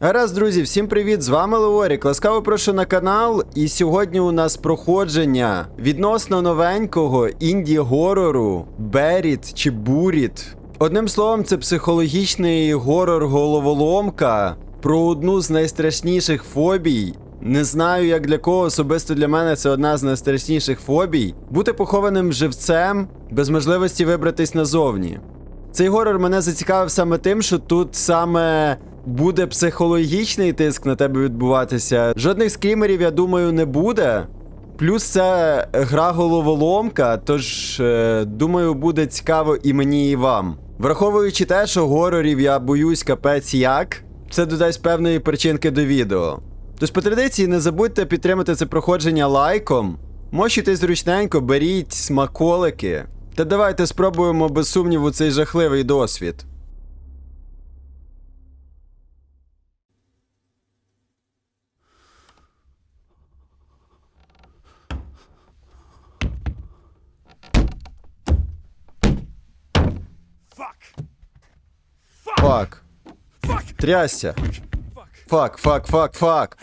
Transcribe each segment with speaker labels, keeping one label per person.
Speaker 1: Гаразд, друзі, всім привіт! З вами Леорік. Ласкаво прошу на канал. І сьогодні у нас проходження відносно новенького інді-горору Беріт чи Буріт. Одним словом, це психологічний горор головоломка про одну з найстрашніших фобій. Не знаю, як для кого особисто для мене це одна з найстрашніших фобій. Бути похованим живцем без можливості вибратись назовні. Цей горор мене зацікавив саме тим, що тут саме буде психологічний тиск на тебе відбуватися. Жодних скрімерів, я думаю, не буде. Плюс це гра головоломка, тож е, думаю, буде цікаво і мені, і вам. Враховуючи те, що горорів я боюсь капець як, це додасть певної причинки до відео. Тож по традиції не забудьте підтримати це проходження лайком. Мощуйте зручненько, беріть смаколики. Та давайте спробуємо без сумніву цей жахливий досвід. Фак. Трясся. Фак, фак, фак, фак.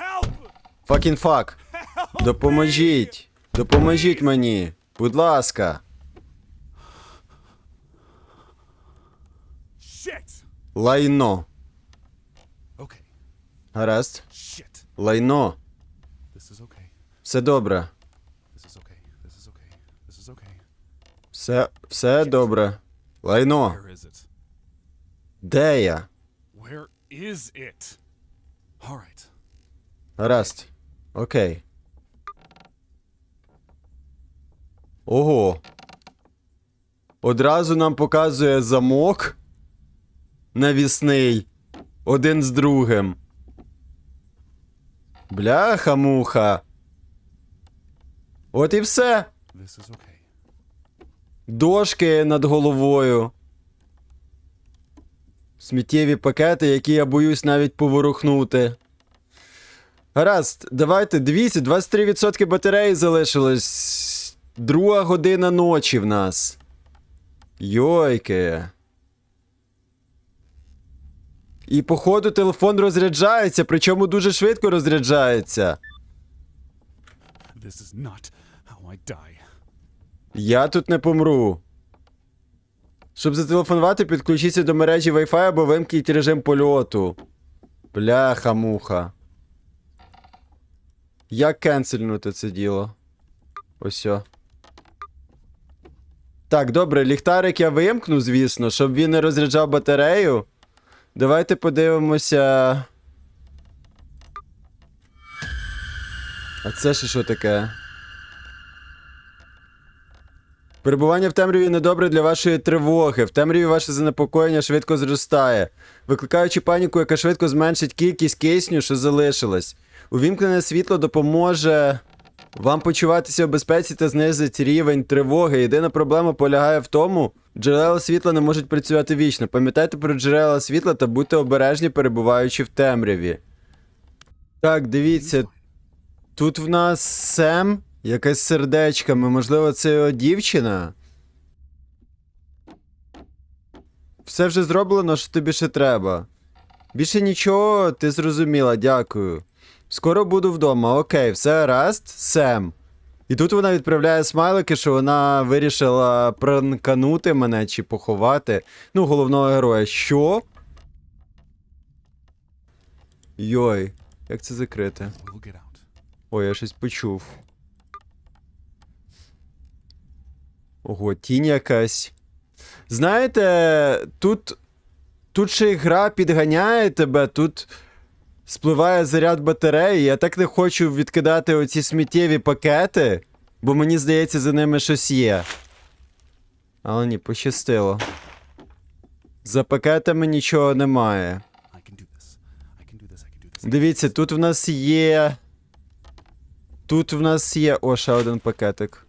Speaker 1: Факін фак. Допоможіть. Допоможіть мені. Будь ласка. Лайно. Гаразд. Лайно. Все добре. Все, все добре. Лайно. Де я? Гаразд. Окей. Ого. Одразу нам показує замок. Навісний. Один з другим. Бляха-муха. От і все. Дошки над головою. Сміттєві пакети, які я боюсь навіть поворухнути. Гаразд, давайте, дивіться, 23% батареї залишилось. Друга година ночі в нас. Йойки. І походу телефон розряджається, причому дуже швидко розряджається.
Speaker 2: This is not how I die.
Speaker 1: Я тут не помру. Щоб зателефонувати, підключіться до мережі Wi-Fi або вимкніть режим польоту. Бляха-муха. Як кенсельнути це діло? Ось. Так, добре, ліхтарик я вимкну, звісно, щоб він не розряджав батарею. Давайте подивимося. А це ще що таке? Перебування в темряві недобре для вашої тривоги. В темряві ваше занепокоєння швидко зростає, викликаючи паніку, яка швидко зменшить кількість кисню, що залишилась. Увімкнене світло допоможе вам почуватися в безпеці та знизить рівень тривоги. Єдина проблема полягає в тому, джерела світла не можуть працювати вічно. Пам'ятайте про джерела світла та будьте обережні, перебуваючи в темряві. Так, дивіться, Тут в нас Сем, якась з сердечками, можливо, це його дівчина. Все вже зроблено, що тобі ще треба. Більше нічого, ти зрозуміла, дякую. Скоро буду вдома. Окей, все гаразд, Сем. І тут вона відправляє смайлики, що вона вирішила пранканути мене чи поховати. Ну, головного героя. Що? Йой, як це
Speaker 2: out.
Speaker 1: Ой, я щось почув. Ого, тінь якась. Знаєте, тут. Тут ще й гра підганяє тебе, тут спливає заряд батареї. Я так не хочу відкидати оці сміттєві пакети, бо мені здається, за ними щось є. Але ні, пощастило. За пакетами нічого немає. Дивіться, тут в нас є. Тут в нас є. О, ще один пакетик.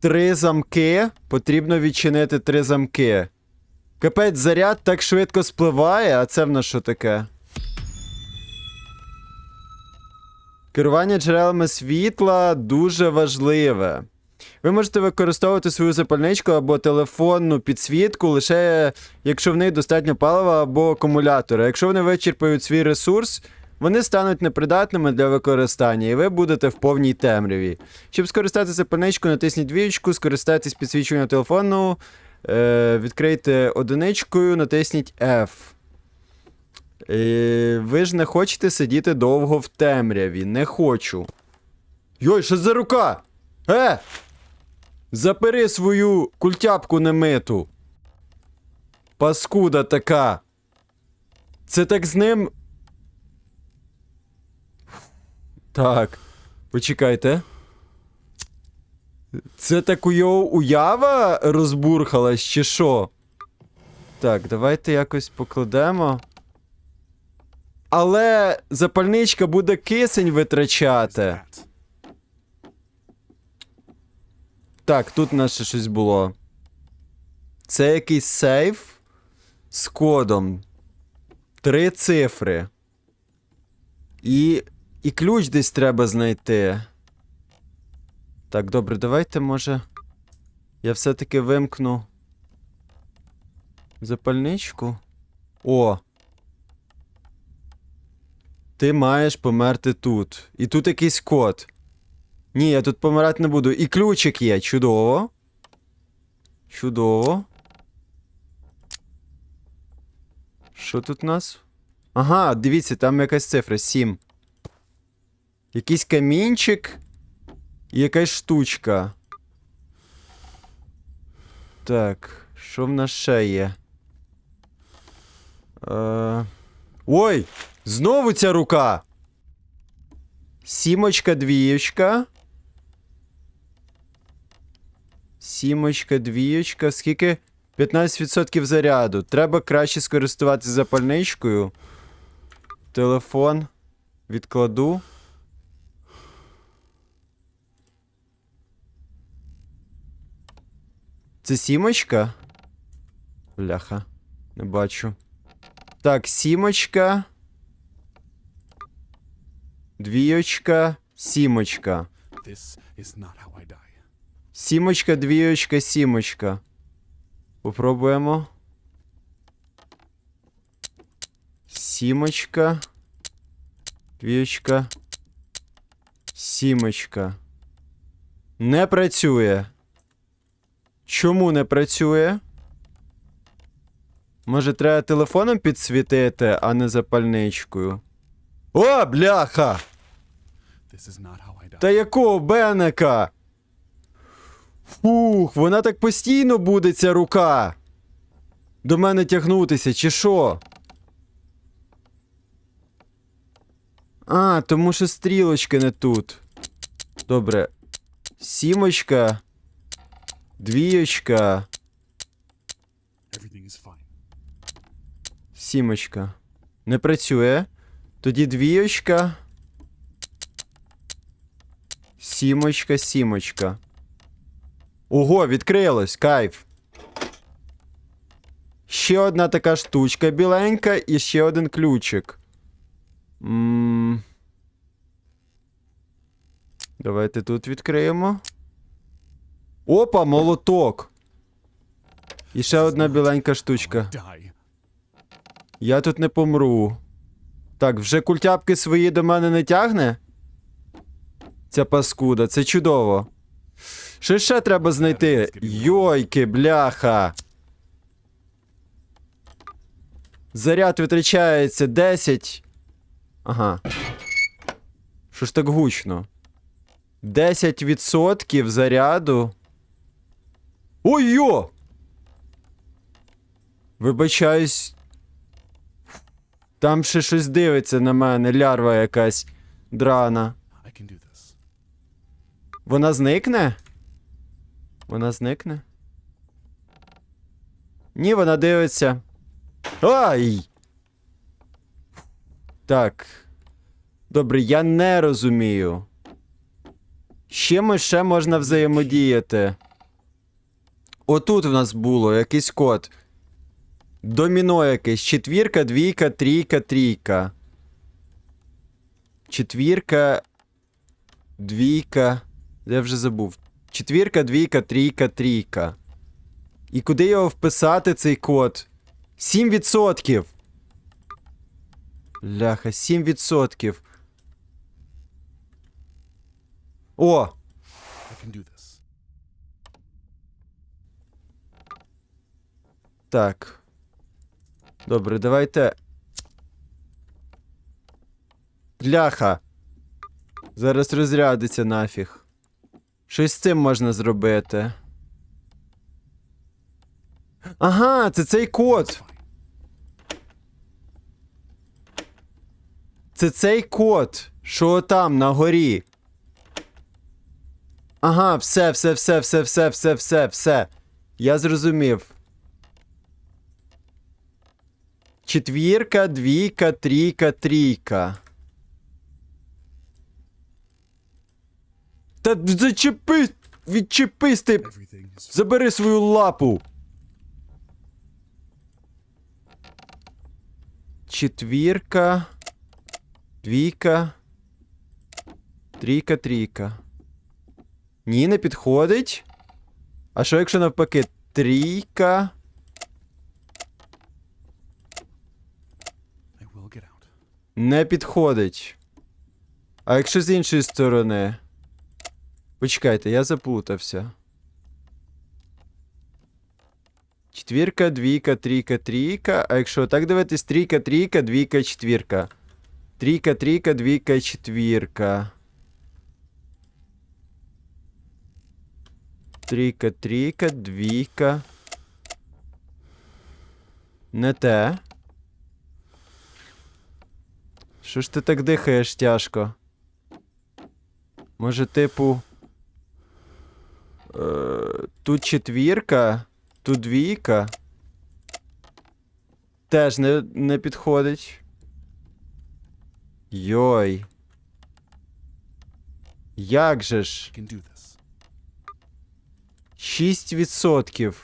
Speaker 1: Три замки. Потрібно відчинити три замки. Капець, заряд так швидко спливає, а це в нас що таке? Керування джерелами світла дуже важливе. Ви можете використовувати свою запальничку або телефонну підсвітку лише якщо в них достатньо палива або акумулятора. Якщо вони вичерпають свій ресурс, вони стануть непридатними для використання, і ви будете в повній темряві. Щоб скористатися запальничкою, натисніть двічку, скористайтесь підсвічуванням телефону, е, відкрийте одиничкою, натисніть F. Е, ви ж не хочете сидіти довго в темряві. Не хочу. Йой, що за рука? Е! Запери свою культяпку немиту. Паскуда така. Це так з ним. Так. Почекайте. Це так його уява розбурхалась, чи що? Так, давайте якось покладемо. Але запальничка буде кисень витрачати. Так, тут ще щось було. Це якийсь сейф з кодом. Три цифри. І. І ключ десь треба знайти. Так, добре, давайте, може. Я все-таки вимкну. Запальничку. О. Ти маєш померти тут. І тут якийсь код. Ні, я тут помирати не буду. І ключик є. Чудово. Чудово. Що тут у нас? Ага, дивіться, там якась цифра 7. Якийсь камінчик і якась штучка. Так, що в нас ще є? Е... Ой! Знову ця рука! Сімочка, двієчка. Сімочка, двієчка. Скільки? 15% заряду. Треба краще скористуватися запальничкою. Телефон. Відкладу. Це сімочка? Бляха. Не бачу. Так, сімочка. Двієчка, сімочка. Сімочка, двієчка, сімочка. Попробуємо. Сімочка. Двієчка. Сімочка. Не працює. Чому не працює? Може, треба телефоном підсвітити, а не запальничкою. О, бляха! Та якого Бенека? Фух, вона так постійно буде ця рука. До мене тягнутися, чи що? А, тому що стрілочки не тут. Добре. Сімочка. Двієчка. Сімочка. Не працює. Тоді двієчка. Сімочка, сімочка. Ого, відкрилось, кайф. Ще одна така штучка біленька і ще один ключик. м Давайте тут відкриємо. Опа, молоток. І ще одна біленька штучка. Я тут не помру. Так, вже культяпки свої до мене не тягне? Ця паскуда, це чудово. Що ще треба знайти? Йойки, бляха. Заряд витрачається 10. Ага. Що ж так гучно? 10% заряду. Ой-йо! Вибачаюсь, там ще щось дивиться на мене, лярва якась драна. Вона зникне? Вона зникне? Ні, вона дивиться. Ай! Так. Добре, я не розумію. З чим ще можна взаємодіяти? Отут в нас було якийсь код. Доміно якесь. Четвірка, двійка, трійка, трійка. Четвірка. Двійка. Я вже забув. Четвірка, двійка, трійка, трійка. І куди його вписати цей код? 7%. Ляха, 7%. О!
Speaker 2: I can do this.
Speaker 1: Так. Добре, давайте. Бляха. Зараз розрядиться нафіг. Щось з цим можна зробити. Ага, це цей код. Це цей код, що там на горі. Ага, все, все, все, все, все, все, все, все. Я зрозумів. Четвірка, двійка, трійка, трійка. Та зачепись! Відчепись ти! Забери свою лапу. Четвірка. Двійка. Трійка, трійка. Ні, не підходить. А що якщо навпаки? Трійка. Не підходить. А якщо з іншої сторони? Почекайте, я заплутався. Четвірка, двійка, трійка, трійка. А якщо так дивитись, трійка, трійка, двійка, четвірка. Трійка, трійка, двійка, четвірка. Трійка, трійка, двійка. Не те. Що ж ти так дихаєш тяжко? Може, типу. Е, тут четвірка, тут двійка. Теж не, не підходить. Йой. Як же ж?
Speaker 2: I can do this.
Speaker 1: 6%.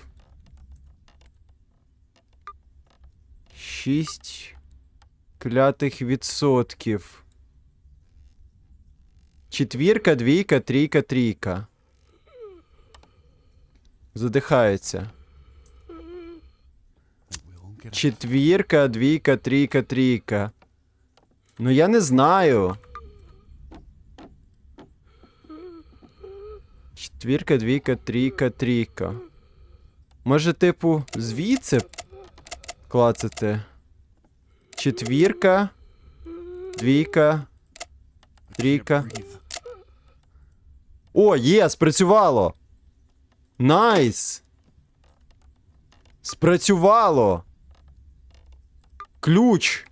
Speaker 1: 6 клятих відсотків. Четвірка, двійка, трійка, трійка. Задихається. Четвірка, двійка, трійка, трійка. Ну я не знаю. Четвірка, двійка, трійка, трійка. Може, типу, звідси клацати? Четвірка, двійка. Трійка. О, є, спрацювало. Найс. Спрацювало. Ключ.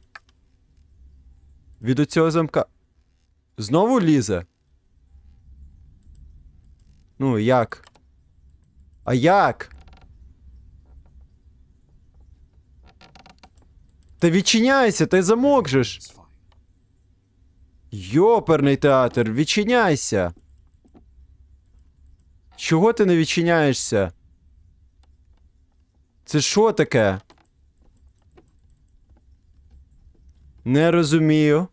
Speaker 1: Від оцього замка. Знову лізе? Ну, як? А як? Та відчиняйся, та й. Йоперний театр, відчиняйся. Чого ти не відчиняєшся? Це що таке? Не розумію.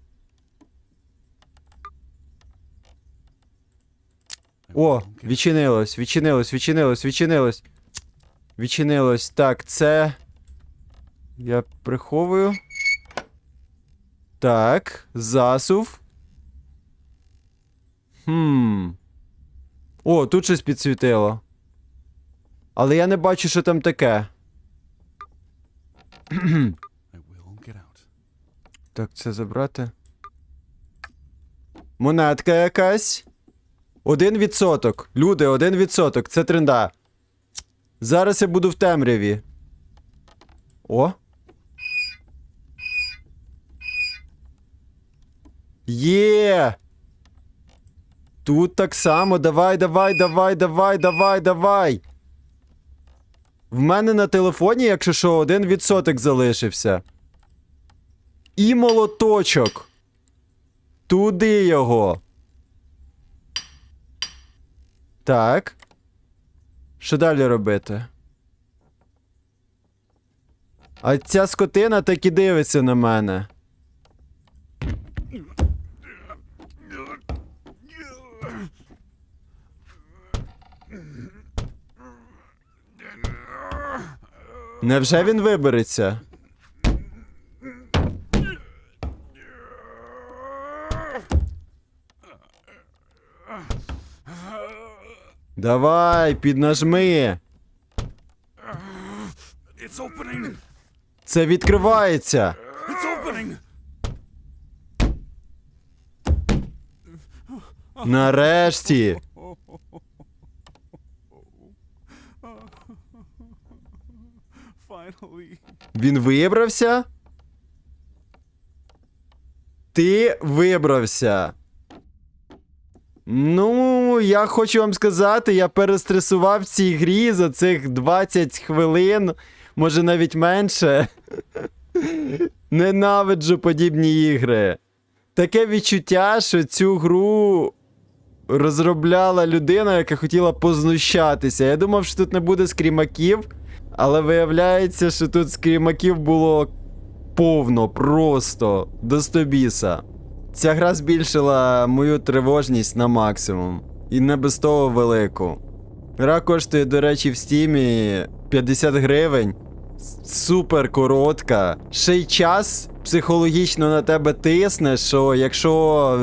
Speaker 1: О, відчинилось, відчинилось, відчинилось, відчинилось. Відчинилось. Так, це. Я приховую. Так, засув. Хм. О, тут щось підсвітило. Але я не бачу, що там таке. Так, це забрати. Монетка якась. Один відсоток. Люди, один відсоток. Це тренда. Зараз я буду в темряві. О. Є. Тут так само. Давай, давай, давай, давай, давай, давай. В мене на телефоні, якщо що, один відсоток залишився. І молоточок. Туди його. Так. Що далі робити? А ця скотина так і дивиться на мене. Невже він вибереться? Давай, піднажми. Це відкривається. Нарешті. Він вибрався? Ти вибрався. Ну, я хочу вам сказати, я перестресував в цій грі за цих 20 хвилин, може навіть менше. Ненавиджу подібні ігри. Таке відчуття, що цю гру розробляла людина, яка хотіла познущатися. Я думав, що тут не буде скрімаків, але виявляється, що тут скрімаків було повно, просто до стобіса. Ця гра збільшила мою тривожність на максимум. І не без того велику. Гра коштує, до речі, в стімі 50 гривень. Супер коротка. Ще й час психологічно на тебе тисне, що якщо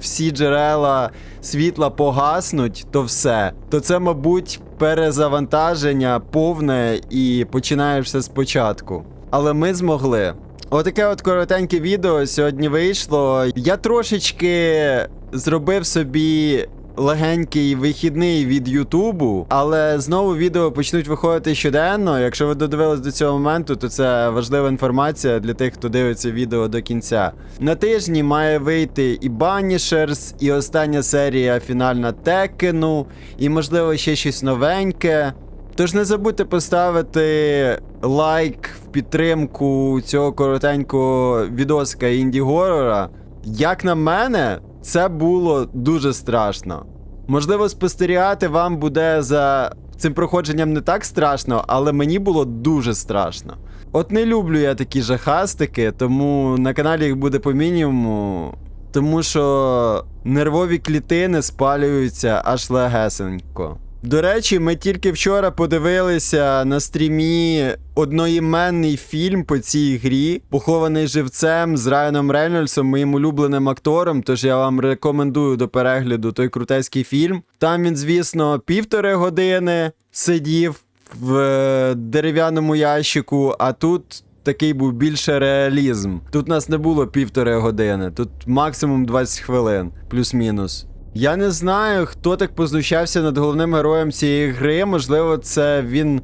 Speaker 1: всі джерела світла погаснуть, то все. То це, мабуть, перезавантаження повне і починаєш все спочатку. Але ми змогли. Отаке от коротеньке відео сьогодні вийшло. Я трошечки зробив собі легенький вихідний від Ютубу, але знову відео почнуть виходити щоденно. Якщо ви додивились до цього моменту, то це важлива інформація для тих, хто дивиться відео до кінця. На тижні має вийти і Banishers, і остання серія фінальна Текену, і можливо ще щось новеньке. Тож не забудьте поставити лайк в підтримку цього коротенького відосика інді горора. Як на мене, це було дуже страшно. Можливо, спостерігати вам буде за цим проходженням не так страшно, але мені було дуже страшно. От не люблю я такі жахастики, тому на каналі їх буде по мінімуму. Тому що нервові клітини спалюються аж легесенько. До речі, ми тільки вчора подивилися на стрімі одноіменний фільм по цій грі, похований живцем з Райаном Рейнольдсом, моїм улюбленим актором. Тож я вам рекомендую до перегляду той крутецький фільм. Там він, звісно, півтори години сидів в е, дерев'яному ящику, а тут. Такий був більше реалізм. Тут нас не було півтори години, тут максимум 20 хвилин, плюс-мінус. Я не знаю, хто так познущався над головним героєм цієї гри. Можливо, це він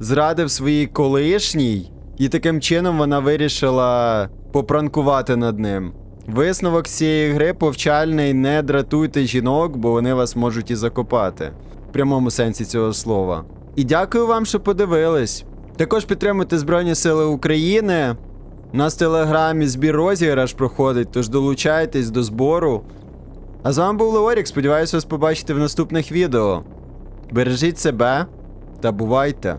Speaker 1: зрадив своїй колишній, і таким чином вона вирішила попранкувати над ним. Висновок цієї гри повчальний: не дратуйте жінок, бо вони вас можуть і закопати. В прямому сенсі цього слова. І дякую вам, що подивились. Також підтримуйте Збройні Сили України. У нас в телеграмі збір розіграш проходить, тож долучайтесь до збору. А з вами був Леорік, сподіваюся вас побачити в наступних відео. Бережіть себе та бувайте!